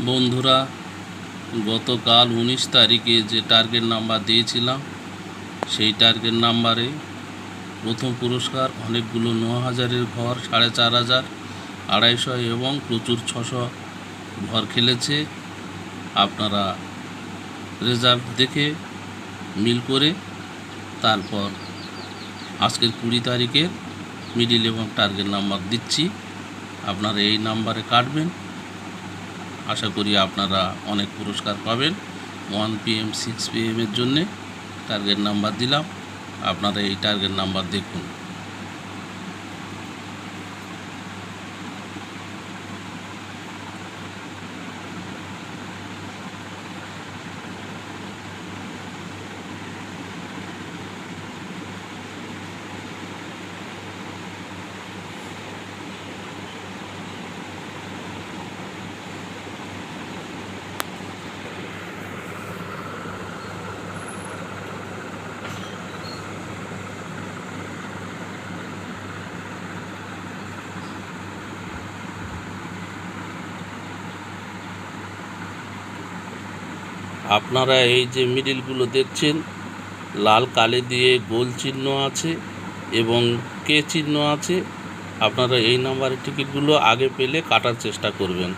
বন্ধুরা, গতকাল উনিশ তারিখে যে টার্গেট নাম্বার দিয়েছিলাম, সেই টার্গেট নাম্বারে প্রথম পুরস্কার অনেকগুলো ন হাজারের ঘর, সাড়ে চার হাজার, আড়াইশো এবং প্রচুর ছশো ঘর খেলেছে। আপনারা রেজাল্ট দেখে, মিল করে তারপর আজকের কুড়ি তারিখের মিডিল এবং টার্গেট নাম্বার দিচ্ছি। আপনারা এই নাম্বারে কাটবেন। আশা করি আপনারা অনেক পুরস্কার পাবেন। One P M six P এমের জন্যে টার্গেট নাম্বার দিলাম। আপনারা এই টার্গেট নাম্বার দেখুন। আপনারা এই যে মিডিলগুলো দেখছেন, লাল কালে দিয়ে গোল চিহ্ন আছে এবং কে চিহ্ন আছে, আপনারা এই নাম্বারের টিকিটগুলো আগে পেলে কাটার চেষ্টা করবেন।